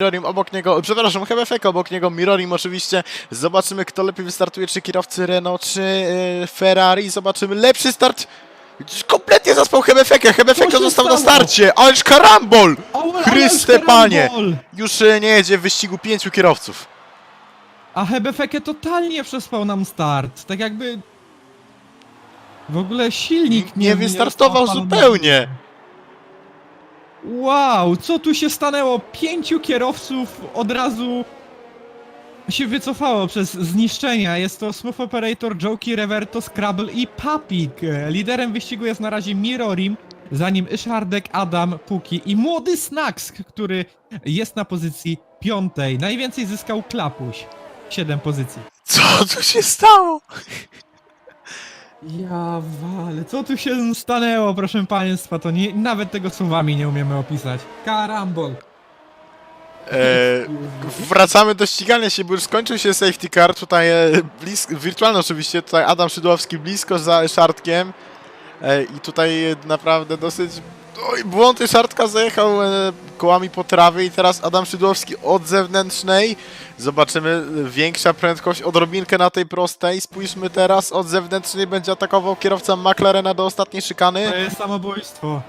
Mirorim obok niego, przepraszam, Hebefek obok niego, Mirorim oczywiście. Zobaczymy, kto lepiej wystartuje, czy kierowcy Renault, czy yy, Ferrari. Zobaczymy, lepszy start. Kompletnie zaspał Hebefeka, Hebefeka został na starcie, ależ karambol! Chryste panie! Już yy, nie jedzie w wyścigu pięciu kierowców. A Hebefeke totalnie przespał nam start. Tak jakby... W ogóle silnik nie... Nie wystartował odpalony. zupełnie. Wow, co tu się stanęło? Pięciu kierowców od razu się wycofało przez zniszczenia. Jest to Smooth Operator, Jokey, Reverto, Scrabble i Papik. Liderem wyścigu jest na razie Mirorim, za nim Ryszardek, Adam, Puki i młody Snacks, który jest na pozycji piątej. Najwięcej zyskał Klapuś. Siedem pozycji. Co tu się stało? Ja wale, co tu się stanęło, proszę państwa, to nie, nawet tego słowami nie umiemy opisać. Karambol. E, wracamy do ścigania się, bo już skończył się safety car. Tutaj e, blisko, wirtualny oczywiście, tutaj Adam Szydłowski blisko za Szartkiem. E, I tutaj naprawdę dosyć. Oj, błąd Szartka zajechał e, kołami po trawie i teraz Adam Szydłowski od zewnętrznej. Zobaczymy e, większa prędkość, odrobinkę na tej prostej. Spójrzmy teraz, od zewnętrznej będzie atakował kierowca McLarena do ostatniej szykany. To jest samobójstwo.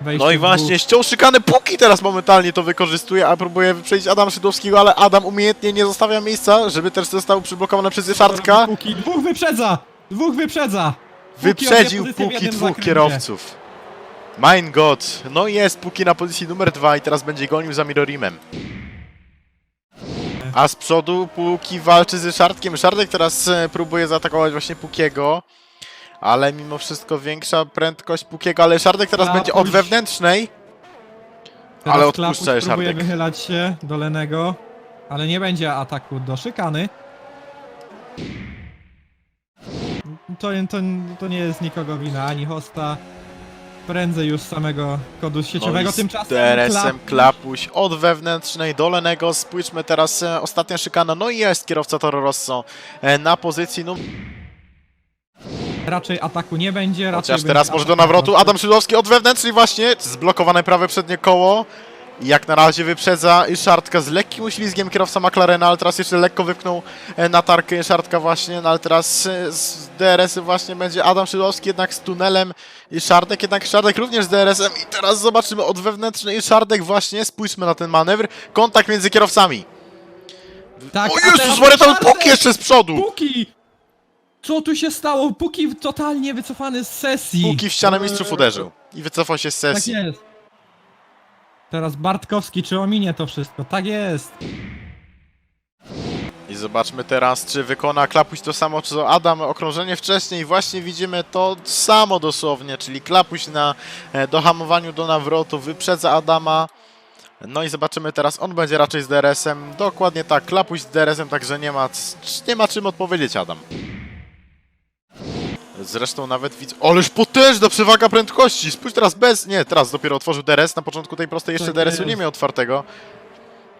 Wejście No i w właśnie, ściął szykany, Puki teraz momentalnie to wykorzystuje, a próbuje wyprzedzić Adam Szydłowskiego, ale Adam umiejętnie nie zostawia miejsca, żeby też został przyblokowany przez. Puki, dwóch wyprzedza! Dwóch wyprzedza! Puki Wyprzedził pozycję w Puki jednym dwóch zakręcie. kierowców. Mein God, no jest Puki na pozycji numer dwa i teraz będzie gonił za Mirorimem. A z przodu Puki walczy z Ryszardkiem. Ryszardek teraz e, próbuje zaatakować właśnie Pukiego. Ale mimo wszystko większa prędkość Pukiego, ale Ryszardek teraz Klapuś. będzie od wewnętrznej. Teraz Ale odpuszcza próbuje Ryszardek. wychylać się do Lenego, ale nie będzie ataku do szykany. To, to, to nie jest nikogo wina, ani hosta. Prędzej już samego kodu sieciowego. No Tymczasem DRS-em Klapuś- Klapuś od wewnętrznej do Lenego. Spójrzmy teraz e, ostatnia szykana. No i jest kierowca Toro Rosso e, na pozycji numer. Raczej ataku nie będzie. Raczej Chociaż będzie teraz może do atak nawrotu. Adam Szydłowski od wewnętrznej właśnie. Zblokowane prawe przednie koło. I Jak na razie wyprzedza Szartka z lekkim uślizgiem kierowca McLarena, ale teraz jeszcze lekko wypchnął e, na tarkę Szartka właśnie, no ale teraz e, z DRS-y właśnie będzie Adam Szydłowski jednak z tunelem i Szardek, jednak Szardek również z DRS-em i teraz zobaczymy od wewnętrznej Szardek właśnie, spójrzmy na ten manewr, kontakt między kierowcami. Tak, o Jezus Maria! Puki jeszcze z przodu! Puki! Co tu się stało? Puki totalnie wycofany z sesji. Puki w ścianę mistrzów uderzył i wycofał się z Tak sesji. jest. Teraz Bartkowski, czy ominie to wszystko? Tak jest. I zobaczmy teraz, czy wykona Klapuś to samo, co Adam okrążenie wcześniej. Właśnie widzimy to samo dosłownie, czyli Klapuś na e, dohamowaniu do nawrotu wyprzedza Adama. No i zobaczymy teraz, on będzie raczej z DRS-em. Dokładnie tak, Klapuś z DRS-em, także nie ma, nie ma czym odpowiedzieć Adam. Zresztą nawet widzę... Ależ potężna przewaga prędkości! Spójrz teraz bez... Nie, teraz dopiero otworzył DRS. Na początku tej prostej jeszcze Tak DRS-u nie miał otwartego.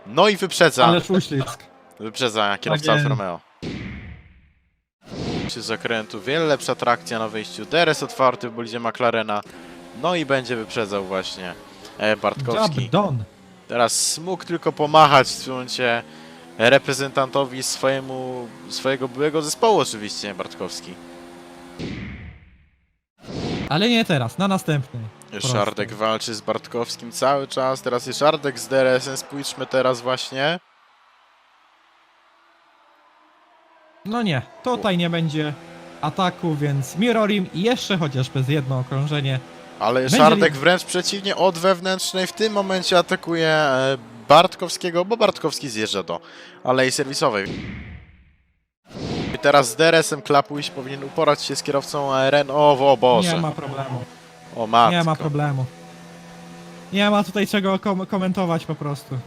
No i wyprzedza. Ależ uślizg. Wyprzedza kierowca Tak Alfa. Romeo. Z zakrętu wiele lepsza trakcja na wyjściu. DRS otwarty w bolidzie McLarena. No i będzie wyprzedzał właśnie e, Bartkowski. Teraz mógł tylko pomachać w tym momencie reprezentantowi swojemu, swojego byłego zespołu oczywiście Bartkowski. Ale nie teraz, na następnej. Szardek walczy z Bartkowskim cały czas. Teraz jest Szardek z DRS-em. Spójrzmy teraz właśnie. No nie, tutaj nie będzie ataku, więc Mirorim jeszcze chociaż przez jedno okrążenie. Ale Będzie Szardek li- wręcz przeciwnie, od wewnętrznej w tym momencie atakuje e, Bartkowskiego, bo Bartkowski zjeżdża do alei serwisowej. Teraz z DRS-em Klapuś powinien uporać się z kierowcą Renault. O, o Boże, Nie ma problemu. o matko. Nie ma problemu. Nie ma tutaj czego kom komentować po prostu.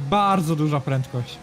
Bardzo duża prędkość.